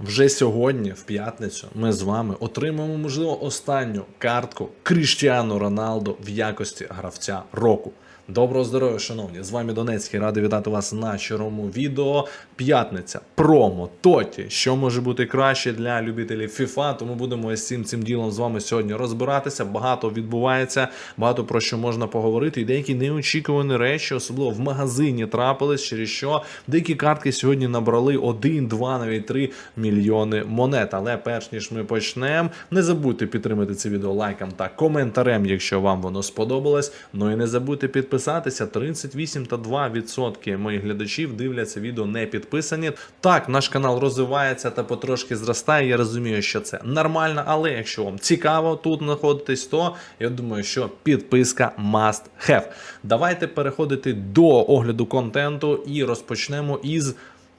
Вже сьогодні, в п'ятницю, ми з вами отримаємо, можливо, останню картку Кріштіану Роналду в якості гравця року. Доброго здоров'я, шановні! З вами Донецький. Радий вітати вас на черговому відео. П'ятниця, промо, тоті, що може бути краще для любителів FIFA. Тому будемо з цим цим ділом з вами сьогодні розбиратися. Багато відбувається, багато про що можна поговорити. І деякі неочікувані речі, особливо в магазині, трапились, через що деякі картки сьогодні набрали 1, 2, навіть 3 мільйони монет. Але перш ніж ми почнемо, не забудьте підтримати це відео лайком та коментарем, якщо вам воно сподобалось. Ну і не забудьте підписатися. 38 та 2% моїх глядачів дивляться відео не підписані. Так, наш канал розвивається та потрошки зростає. Я розумію, що це нормально, але якщо вам цікаво тут знаходитись, то я думаю, що підписка must have. Давайте переходити до огляду контенту і розпочнемо із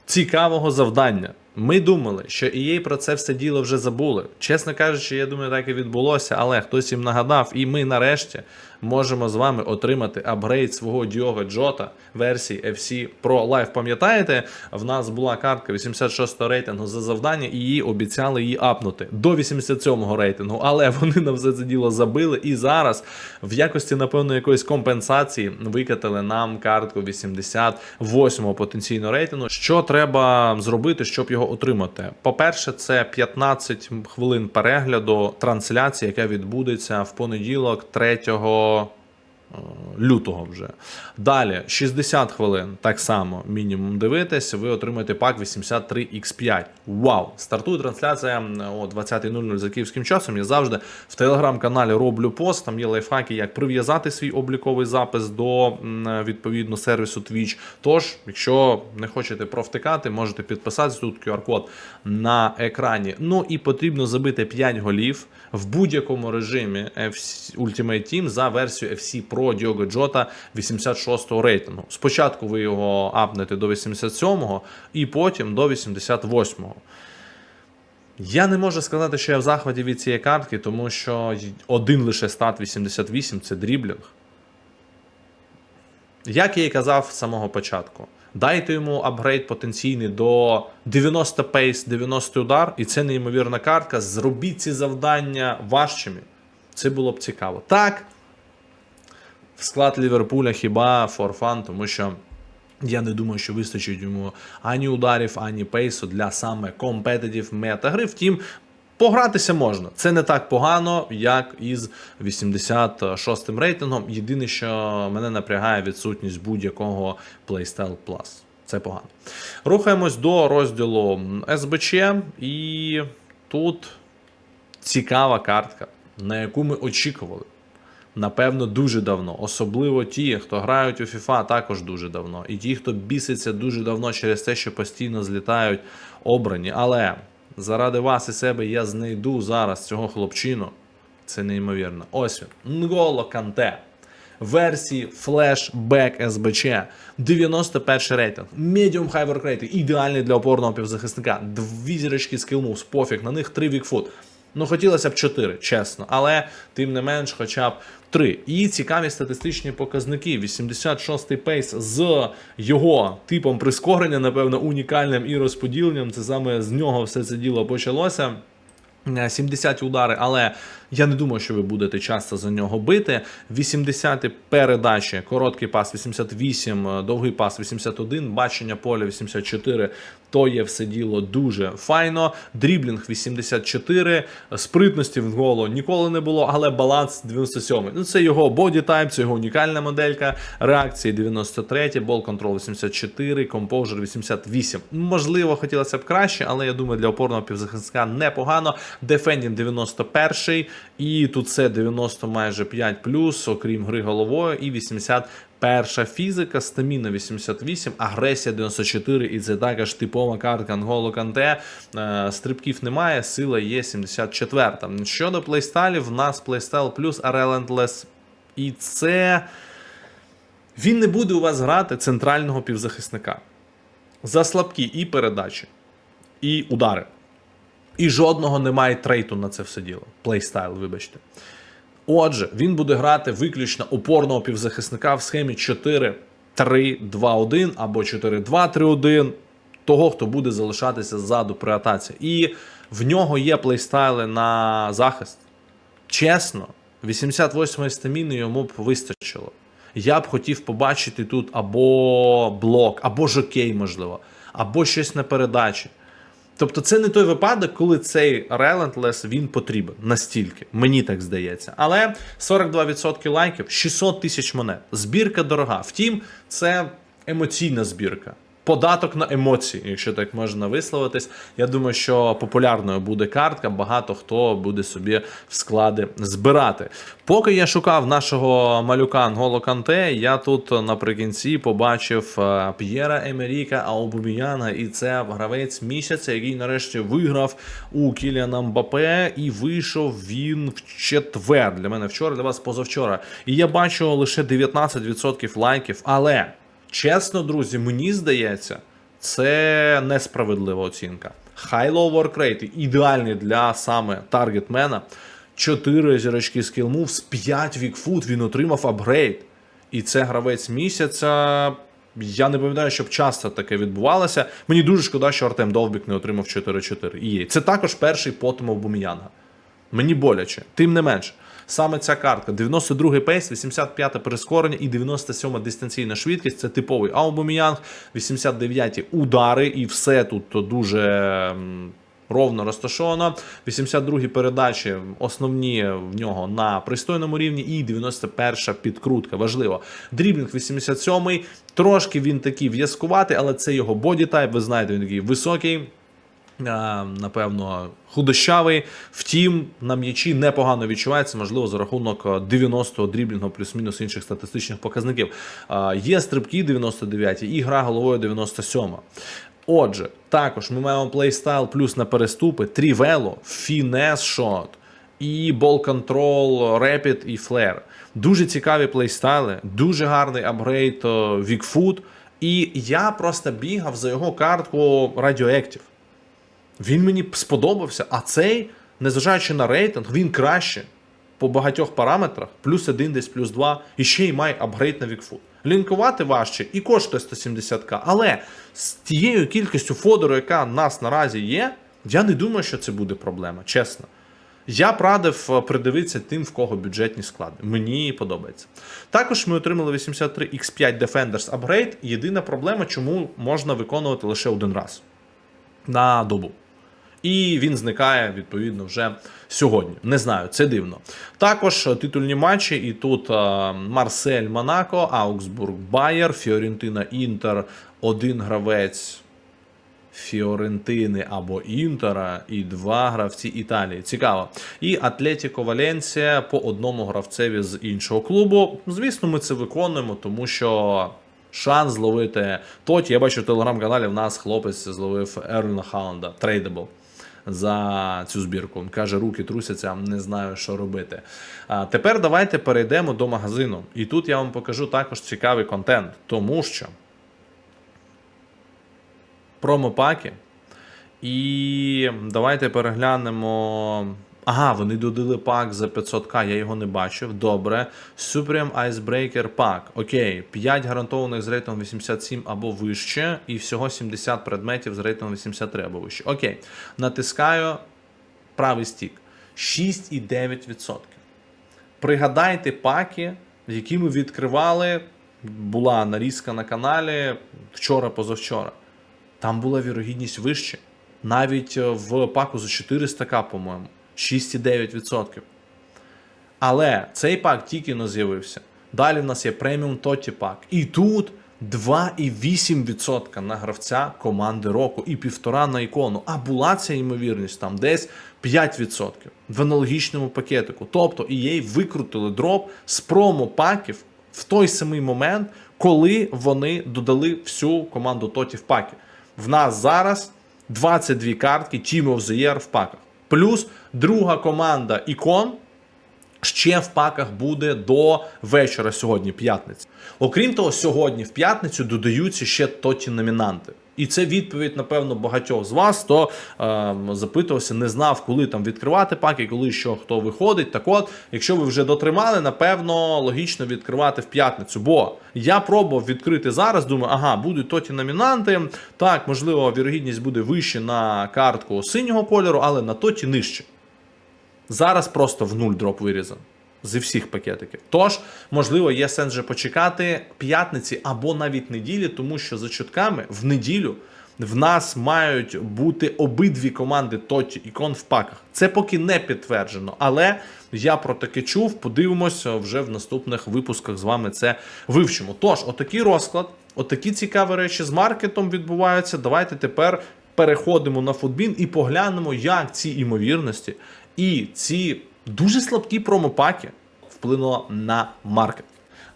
цікавого завдання. Ми думали, що EA про це все діло вже забули. Чесно кажучи, я думаю, так і відбулося, але хтось їм нагадав, і ми нарешті можемо з вами отримати апгрейд свого Діога Джота версії FC Pro Live. Пам'ятаєте, в нас була картка 86 рейтингу за завдання, і її обіцяли її апнути до 87-го рейтингу, але вони на все це діло забили. І зараз в якості, напевно, якоїсь компенсації викатали нам картку 88-го потенційного рейтингу. Що треба зробити, щоб його отримати? По-перше, це 15 хвилин перегляду трансляції, яка відбудеться в понеділок 3 е, лютого вже. Далі 60 хвилин, так само мінімум дивитись, ви отримаєте пак 83X5. Вау! Стартує трансляція о 20.00 за київським часом. Я завжди в телеграм-каналі роблю пост. Там є лайфхаки, як прив'язати свій обліковий запис до відповідно сервісу Twitch. Тож, якщо не хочете провтикати, можете підписатися тут QR-код на екрані. Ну і потрібно забити 5 голів в будь-якому режимі Ultimate Team за версію FC Pro Діого Джота 86-го рейтингу. Спочатку ви його апнете до 87-го і потім до 88-го. Я не можу сказати, що я в захваті від цієї картки, тому що один лише стат 88 це дріблінг. Як я і казав з самого початку, дайте йому апгрейд потенційний до 90 пейс, 90 удар, і це неймовірна картка. Зробіть ці завдання важчими. Це було б цікаво. Так, в склад Ліверпуля хіба форфан, тому що. Я не думаю, що вистачить йому ані ударів, ані пейсу для саме компетитів метагри. Втім, погратися можна. Це не так погано, як із 86-м рейтингом. Єдине, що мене напрягає відсутність будь-якого Playstyle Plus. Це погано. Рухаємось до розділу СБЧ, і тут цікава картка, на яку ми очікували. Напевно, дуже давно. Особливо ті, хто грають у FIFA, також дуже давно. І ті, хто біситься дуже давно через те, що постійно злітають обрані. Але заради вас і себе я знайду зараз цього хлопчину. Це неймовірно. Ось він. Нголо Канте. Версії Flashback SBC. 91 рейтинг. Medium High Work Rating. Ідеальний для опорного півзахисника. Дві зірочки скіл пофіг, на них три вікфут. Ну, хотілося б 4, чесно, але тим не менш, хоча б 3. І цікаві статистичні показники. 86-й пейс з його типом прискорення, напевно, унікальним і розподіленням. Це саме з нього все це діло почалося. Е, 70 удари, але я не думаю, що ви будете часто за нього бити. 80 передачі, короткий пас 88, е, довгий пас 81, бачення поля 84. То є все діло дуже файно. Дріблінг 84, спритності в голо ніколи не було, але баланс 97. Ну це його боді тайп, це його унікальна моделька. Реакції 93, бол контрол 84, композер 88. Можливо, хотілося б краще, але я думаю, для опорного півзахисника непогано. Дефендінг 91, і тут це 90 майже 5 окрім гри головою, і 80 Перша фізика, стаміна 88, агресія 94, і це також типова картка Анголо Канте. Е, Стрибків немає, сила є 74. Щодо плейстайлів, в нас плейстайл плюс Relentless. І це він не буде у вас грати центрального півзахисника. За слабкі і передачі, і удари. І жодного немає трейту на це все діло. Плейстайл, вибачте. Отже, він буде грати виключно опорного півзахисника в схемі 4-3-2-1 або 4-2-3-1. того, хто буде залишатися ззаду при атаці. І в нього є плейстайли на захист. Чесно, 88 стаміни йому б вистачило. Я б хотів побачити тут або блок, або жокей, можливо, або щось на передачі. Тобто це не той випадок, коли цей Relentless він потрібен настільки, мені так здається. Але 42% лайків, 600 тисяч монет. Збірка дорога. Втім, це емоційна збірка. Податок на емоції, якщо так можна висловитись. Я думаю, що популярною буде картка, багато хто буде собі в склади збирати. Поки я шукав нашого малюка Анголо Канте, я тут наприкінці побачив е, П'єра Емеріка Аубуміяна, і це гравець місяця, який нарешті виграв у Кіліана Мбапе, і вийшов він в четвер. Для мене вчора, для вас позавчора. І я бачу лише 19% лайків, але. Чесно, друзі, мені здається, це несправедлива оцінка. High-low work ідеальний для саме таргетмена. 4 зірочки skill moves, 5 вікфут, він отримав апгрейд. І це гравець місяця. Я не пам'ятаю, щоб часто таке відбувалося. Мені дуже шкода, що Артем Довбік не отримав 4-4. І. Це також перший потом Буміянга. Мені боляче, тим не менше. Саме ця картка: 92-й пейс, 85-те перескорення і 97-та дистанційна швидкість. Це типовий Аубаміянг, 89-ті удари, і все тут дуже ровно розташовано. 82-гі передачі основні в нього на пристойному рівні, і 91-ша підкрутка. Важливо. Дріблінг 87-й. Трошки він такий в'язкуватий, але це його бодітайп. Ви знаєте, він такий високий. Е, Напевно, худощавий. Втім, на м'ячі непогано відчувається, можливо, за рахунок 90-го дріблінгу плюс-мінус інших статистичних показників. Е, Є стрибки 99 і гра головою 97. Отже, також ми маємо плейстайл плюс на переступи, трівело, фінес шот і бол контрол, репід і флер. Дуже цікаві плейстайли, дуже гарний апгрейд Вікфуд. І я просто бігав за його картку Radioactive. Він мені сподобався, а цей, незважаючи на рейтинг, він краще по багатьох параметрах, плюс один, десь плюс два, і ще й має апгрейд на Вікфуд. Лінкувати важче і коштує 170к. Але з тією кількістю фодеру, яка в нас наразі є, я не думаю, що це буде проблема, чесно. Я б радив е, придивитися тим, в кого бюджетні склади. Мені подобається. Також ми отримали 83 X5 Defenders Upgrade. Єдина проблема, чому можна виконувати лише один раз на добу. І він зникає відповідно вже сьогодні. Не знаю, це дивно. Також е, титульні матчі, і тут е, Марсель Монако, Аугсбург Байер, Фіорентина Інтер, один гравець Фіорентини або Інтера, і два гравці Італії. Цікаво. І Атлетіко Валенсія по одному гравцеві з іншого клубу. Звісно, ми це виконуємо, тому що. Шанс зловити Тоті. Я бачу в телеграм-каналі в нас хлопець зловив Ерліна Хаунда, трейдабл за цю збірку. Каже, руки трусяться, не знаю, що робити. А тепер давайте перейдемо до магазину. І тут я вам покажу також цікавий контент, тому що промопаки. І давайте переглянемо. Ага, вони додали пак за 500к, я його не бачив. Добре. Supreme Icebreaker пак. Окей, 5 гарантованих з рейтингом 87 або вище, і всього 70 предметів з рейтингом 83 або вище. Окей. Натискаю правий стік. 6,9%. Пригадайте паки, які ми відкривали. Була нарізка на каналі вчора-позавчора. Там була вірогідність вище. Навіть е, в паку за 400к, по-моєму. 6,9%. Але цей пак тільки не з'явився. Далі в нас є преміум Тоті пак. І тут 2,8% на гравця команди року і півтора на ікону. А була ця ймовірність там десь 5% в аналогічному пакетику. Тобто EA викрутили дроп з промо-паків в той самий момент, коли вони додали всю команду Тоті в паки. В нас зараз 22 картки Team of the Year в паках. Плюс друга команда ікон ще в паках буде до вечора сьогодні, п'ятниці. Окрім того, сьогодні в п'ятницю додаються ще тоті номінанти. І це відповідь, напевно, багатьох з вас, хто е, запитувався, не знав, коли там відкривати паки, коли що хто виходить. Так от, якщо ви вже дотримали, напевно, логічно відкривати в п'ятницю. Бо я пробував відкрити зараз, думаю, ага, будуть тоті номінанти. Так, можливо, вірогідність буде вище на картку синього кольору, але на тоті нижче. Зараз просто в нуль дроп вирізан. Зі всіх пакетиків. Тож, можливо, є сенс вже почекати п'ятниці або навіть неділі, тому що за чутками в неділю в нас мають бути обидві команди Тоті і Кон в паках. Це поки не підтверджено, але я про таке чув. Подивимося вже в наступних випусках з вами це вивчимо. Тож, отакий розклад, отакі цікаві речі з маркетом відбуваються. Давайте тепер переходимо на футбін і поглянемо, як ці імовірності і ці дуже слабкі промопаки вплинуло на маркет.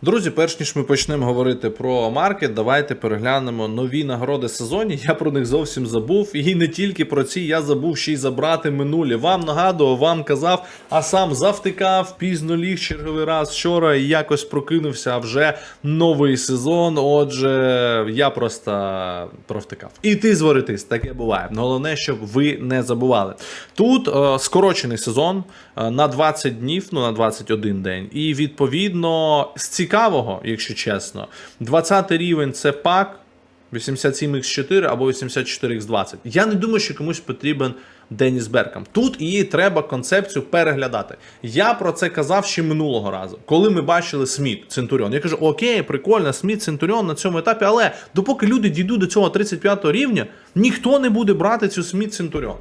Друзі, перш ніж ми почнемо говорити про маркет, давайте переглянемо нові нагороди сезоні. Я про них зовсім забув. І не тільки про ці я забув ще й забрати минулі. Вам нагадував, вам казав, а сам завтикав, пізно ліг черговий раз вчора і якось прокинувся вже новий сезон. Отже, я просто провтикав. І ти зворитись, таке буває. Головне, щоб ви не забували. Тут е, скорочений сезон е, на 20 днів, ну на 21 день. І відповідно з цікавого, якщо чесно, 20 рівень це пак. 87x4 або 84x20. Я не думаю, що комусь потрібен Деніс Беркам. Тут її треба концепцію переглядати. Я про це казав ще минулого разу, коли ми бачили Сміт Центуріон. Я кажу, окей, прикольно, Сміт Центуріон на цьому етапі, але допоки люди дійдуть до цього 35 рівня, ніхто не буде брати цю Сміт Центуріон.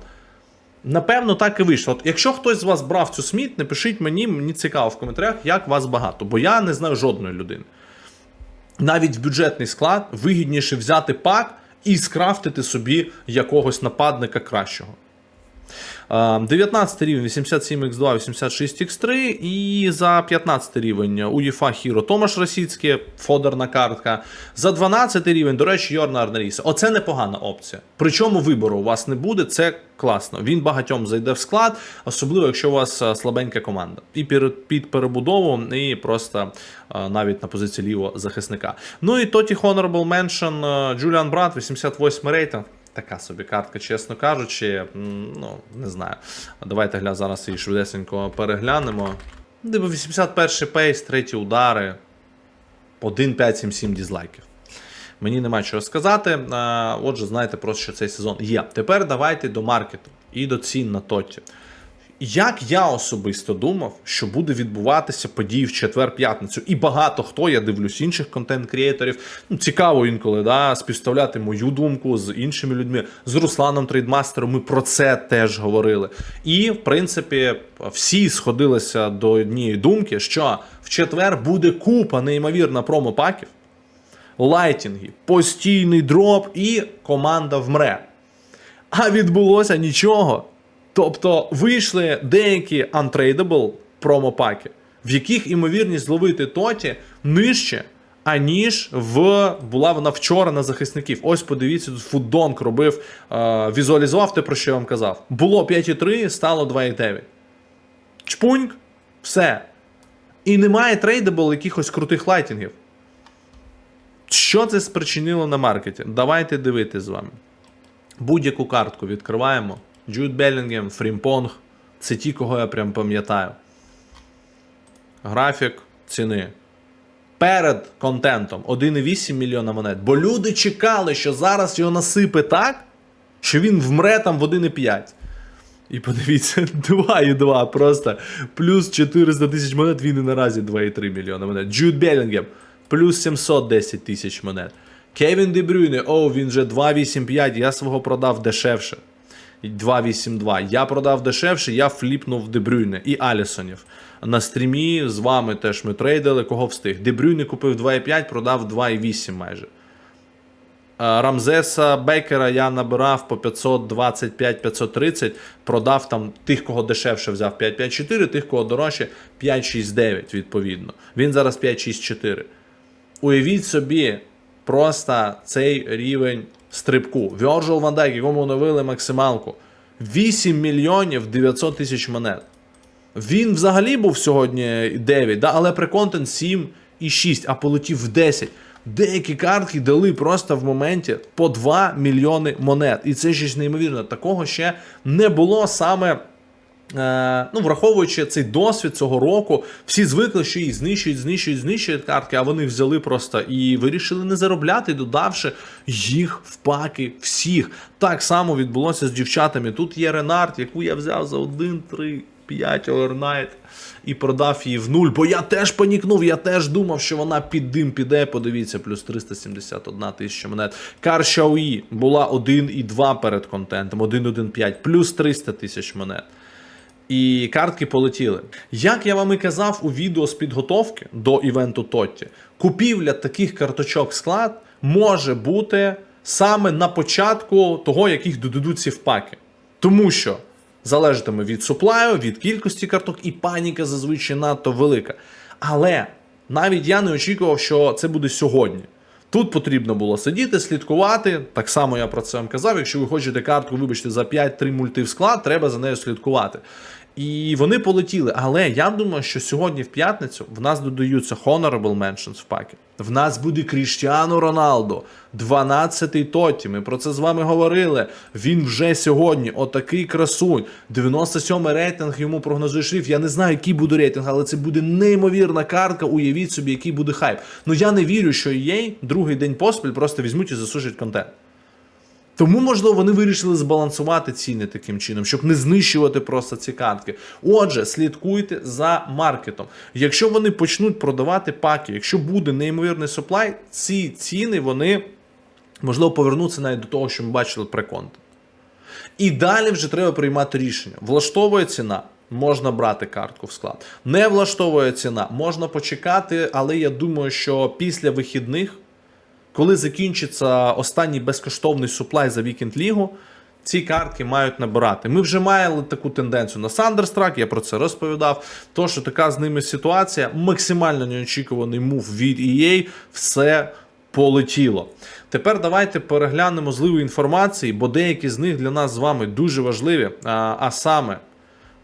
Напевно, так і вийшло. От якщо хтось з вас брав цю Сміт, напишіть мені, мені цікаво в коментарях, як вас багато, бо я не знаю жодної людини навіть в бюджетний склад вигідніше взяти пак і скрафтити собі якогось нападника кращого. Е, 19 рівень 87x2, 86x3 і за 15 рівень УЄФА Хіро Томаш Російський, фодерна картка. За 12 рівень, до речі, Йорна Арнаріса. Оце непогана опція. Причому вибору у вас не буде, це класно. Він багатьом зайде в склад, особливо якщо у вас е, слабенька команда. І під перебудову, і просто е, навіть на позиції лівого захисника. Ну і Тоті Honorable Mention е, Джуліан Брат, 88 рейтинг. Така собі картка, чесно кажучи, ну не знаю. Давайте гля зараз її швидесенько переглянемо. Диво 81 пейс, треті удари, 1-5-7-7 дізлайків. Мені нема чого сказати. Отже, знаєте просто, що цей сезон є. Тепер давайте до маркету і до цін на тоті. Як я особисто думав, що буде відбуватися події в четвер-п'ятницю, і багато хто, я дивлюсь інших контент-крієторів. Ну, цікаво інколи да, співставляти мою думку з іншими людьми, з Русланом Трейдмастером. Ми про це теж говорили. І, в принципі, всі сходилися до однієї думки, що в четвер буде купа неймовірна промопаків, лайтінги, постійний дроп і команда вмре. А відбулося нічого. Тобто вийшли деякі untradeable промопаки, в яких імовірність зловити тоті нижче, аніж в була вона вчора на захисників. Ось подивіться, тут Фуддонк робив, е, візуалізував те, про що я вам казав. Було 5,3, стало 2,9. Чпуньк, все. І немає трейдабл якихось крутих лайтінгів. Що це спричинило на маркеті? Давайте дивитись з вами. Будь-яку картку відкриваємо. Джуд Белінгем, Фрімпонг. Це ті, кого я прям пам'ятаю. Графік ціни. Перед контентом 1,8 мільйона монет. Бо люди чекали, що зараз його насипе так, що він вмре там в 1,5. І подивіться, 2,2 просто. Плюс 400 тисяч монет, він і наразі 2,3 мільйона монет. Джуд Белінгем, плюс 710 тисяч монет. Кевін Дебрюйне, о, він вже 2,85, я свого продав дешевше. 2,82. Я продав дешевше, я фліпнув Дебрюйне і Алісонів. На стрімі з вами теж ми трейдили, кого встиг. Дебрюйне купив 2,5, продав 2,8 майже. Рамзеса Бекера я набирав по 525-530, продав там тих, кого дешевше взяв 5,54, тих, кого дорожче 5,69 відповідно. Він зараз 5,64. Уявіть собі просто цей рівень стрибку. Virgil Вандайк, якому оновили максималку. 8 мільйонів 900 тисяч монет. Він взагалі був сьогодні 9, да? але при контент 7 і 6, а полетів в 10. Деякі картки дали просто в моменті по 2 мільйони монет. І це ж неймовірно. Такого ще не було саме. Е, ну, враховуючи цей досвід цього року, всі звикли, що їх знищують, знищують, знищують картки, а вони взяли просто і вирішили не заробляти, додавши їх в паки всіх. Так само відбулося з дівчатами. Тут є Ренард, яку я взяв за 1, 3, 5 Овернайт і продав її в нуль. Бо я теж панікнув, я теж думав, що вона під дим піде. Подивіться, плюс 371 тисяча монет. Кар Шауї була 1,2 перед контентом, 1,15, плюс 300 тисяч монет. І картки полетіли. Як я вам і казав у відео з підготовки до івенту Тотті, купівля таких карточок склад може бути саме на початку того, яких додадуться в паки. Тому що залежатиме від суплаю, від кількості карток, і паніка зазвичай надто велика. Але навіть я не очікував, що це буде сьогодні. Тут потрібно було сидіти, слідкувати. Так само я про це вам казав. Якщо ви хочете картку, вибачте, за 5-3 мульти в склад, треба за нею слідкувати. І вони полетіли. Але я думаю, що сьогодні в п'ятницю в нас додаються Honorable Mentions в пакі. В нас буде Кріштіану Роналдо, 12-й Тотті. Ми про це з вами говорили. Він вже сьогодні, отакий красунь. 97-й рейтинг йому прогнозує шрифт. Я не знаю, який буде рейтинг, але це буде неймовірна картка. Уявіть собі, який буде хайп. Ну я не вірю, що їй другий день поспіль просто візьмуть і засушать контент. Тому, можливо, вони вирішили збалансувати ціни таким чином, щоб не знищувати просто ці картки. Отже, слідкуйте за маркетом. Якщо вони почнуть продавати паки, якщо буде неймовірний суплай, ці ціни вони можливо повернуться навіть до того, що ми бачили преконтент. І далі вже треба приймати рішення. Влаштовує ціна. Можна брати картку в склад. Не влаштовує ціна, можна почекати, але я думаю, що після вихідних коли закінчиться останній безкоштовний суплай за Вікенд Лігу, ці картки мають набирати. Ми вже мали таку тенденцію на Сандерстрак, я про це розповідав. То, що така з ними ситуація, максимально неочікуваний мув від EA, все полетіло. Тепер давайте переглянемо зливу інформації, бо деякі з них для нас з вами дуже важливі. А, а саме.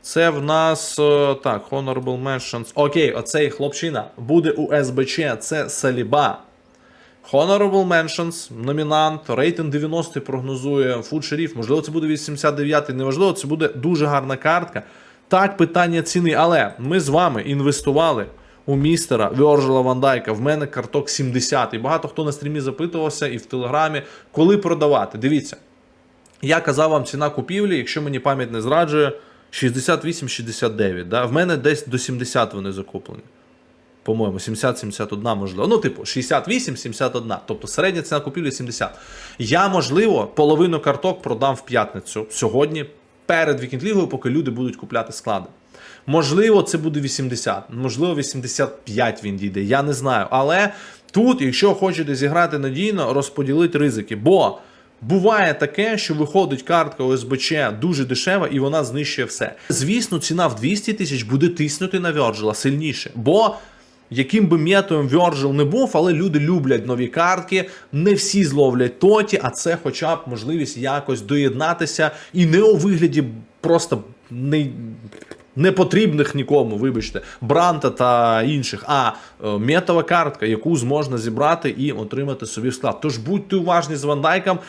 Це в нас е, так, Honorable Mentions. Окей, оцей хлопчина буде у СБЧ. Це Саліба. Honorable Mentions, номінант, рейтинг 90 прогнозує, фуд шеріф, можливо, це буде 89-й, неважливо, це буде дуже гарна картка. Так, питання ціни, але ми з вами інвестували у містера Вьоржела Вандайка. В мене карток 70. І багато хто на стрімі запитувався і в телеграмі, коли продавати. Дивіться, я казав вам ціна купівлі, якщо мені пам'ять не зраджує, 68-69. Да? В мене десь до 70 вони закуплені по-моєму, 70-71, можливо. Ну, типу, 68-71. Тобто середня ціна купівлі 70. Я, можливо, половину карток продам в п'ятницю сьогодні, перед вікінд-лігою, поки люди будуть купляти склади. Можливо, це буде 80, можливо, 85 він дійде. Я не знаю. Але тут, якщо хочете зіграти надійно, розподілити ризики. Бо. Буває таке, що виходить картка ОСБЧ дуже дешева і вона знищує все. Звісно, ціна в 200 тисяч буде тиснути на Virgil сильніше, бо яким би методом Virgil не був, але люди люблять нові картки, не всі зловлять тоті, а це хоча б можливість якось доєднатися і не у вигляді просто не. Непотрібних нікому, вибачте, Бранта та інших, а е, метова картка, яку зможна зібрати і отримати собі в склад. Тож будьте уважні з вандайком.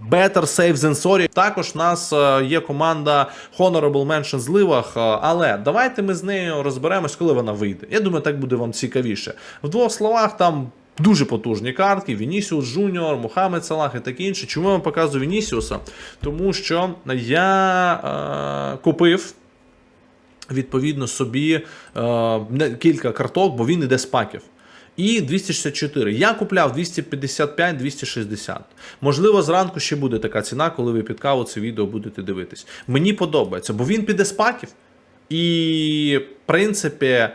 Better safe than sorry. Також в нас е, є команда Honorable Mention зливах, е, але давайте ми з нею розберемось, коли вона вийде. Я думаю, так буде вам цікавіше. В двох словах там. Дуже потужні картки, Вінісіус Джуніор, Мухаммед Салах і таке інше. Чому я вам показую Вінісіуса? Тому що я е, купив відповідно собі е, кілька карток, бо він іде з паків. І 264. Я купляв 255-260. Можливо, зранку ще буде така ціна, коли ви під каву це відео будете дивитись. Мені подобається, бо він піде з паків. І, в принципі,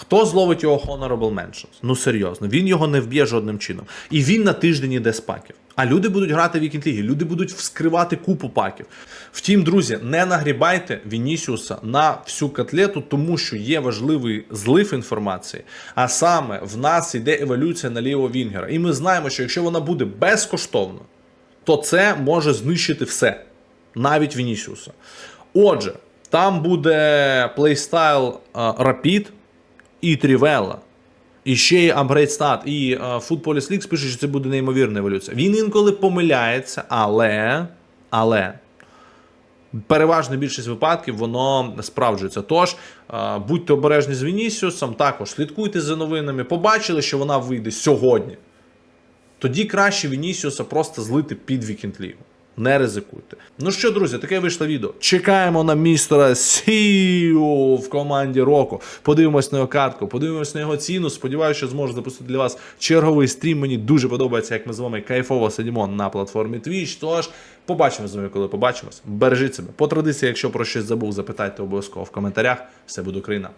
хто зловить його Honorable Mentions? Ну серйозно, він його не вб'є жодним чином. І він на тиждень іде з паків. А люди будуть грати в Вікінд Ліги, люди будуть вскривати купу паків. Втім, друзі, не нагрібайте Вінісіуса на всю котлету, тому що є важливий злив інформації. А саме в нас йде еволюція на лівого Вінгера. І ми знаємо, що якщо вона буде безкоштовна, то це може знищити все, навіть Вінісіуса. Отже, там буде плейстайл Rapid і Трівелла. І ще є апгрейд стат. І Football League пише, що це буде неймовірна еволюція. Він інколи помиляється, але. але переважна більшість випадків воно справджується. Тож е, будьте обережні з Вінісіусом, також слідкуйте за новинами. Побачили, що вона вийде сьогодні. Тоді краще Вінісіуса просто злити під вікенд лігу. Не ризикуйте. Ну що, друзі, таке вийшло відео. Чекаємо на містера Сію в команді року. Подивимось на його картку, подивимось на його ціну. Сподіваюся, що зможу запустити для вас черговий стрім. Мені дуже подобається, як ми з вами кайфово сидимо на платформі Twitch. Тож побачимо з вами, коли побачимось. Бережіть себе. По традиції, якщо про щось забув, запитайте обов'язково в коментарях. Все буде Україна.